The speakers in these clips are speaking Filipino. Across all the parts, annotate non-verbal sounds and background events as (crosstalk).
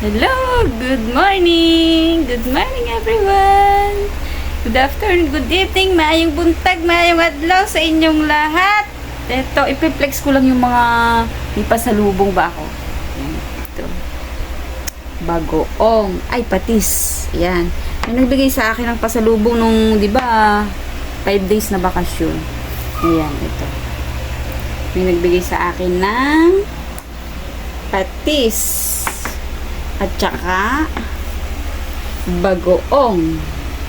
Hello! Good morning! Good morning everyone! Good afternoon, good evening, maayong buntag, maayong adlaw sa inyong lahat. Ito, ipiplex ko lang yung mga may pasalubong ba ako. Ito. Bagoong. Ay, patis. Yan. May nagbigay sa akin ng pasalubong nung, di ba, 5 days na bakasyon. Ayan, ito. May nagbigay sa akin ng patis. At saka, bagoong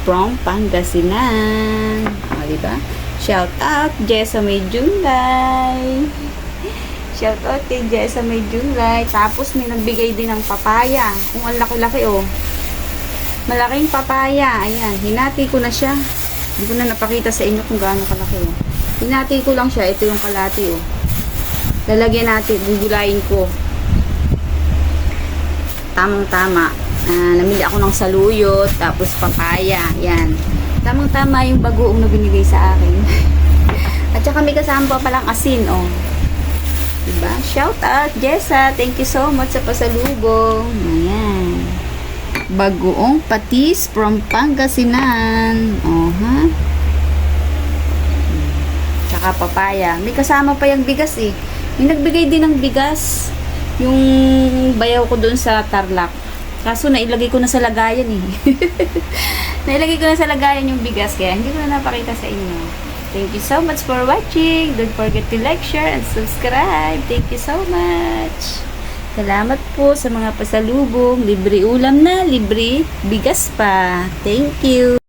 from Pangasinan. O, diba? Shout out, Jessa May Junlay. (laughs) Shout out kay Jessa May Junlay. Tapos, may nagbigay din ng papaya. Kung ang laki-laki, oh. Malaking papaya. Ayan, hinati ko na siya. Hindi ko na napakita sa inyo kung gaano kalaki, oh. Hinati ko lang siya. Ito yung kalati, oh. Lalagyan natin, gugulayin ko tamang-tama. Ah, namili ako ng saluyot, tapos papaya. Yan. Tamang-tama yung bagoong na binigay sa akin. (laughs) At saka may kasama pa palang asin, oh. Diba? Shout out, Jessa. Thank you so much sa pasalubong. Ayan. Bagoong patis from Pangasinan. Oh, ha? Tsaka papaya. May kasama pa yung bigas, eh. May nagbigay din ng bigas yung bayaw ko doon sa Tarlac. Kaso nailagay ko na sa lagayan eh. (laughs) nailagay ko na sa lagayan yung bigas kaya hindi ko na napakita sa inyo. Thank you so much for watching. Don't forget to like, share, and subscribe. Thank you so much. Salamat po sa mga pasalubong. Libre ulam na, libre bigas pa. Thank you.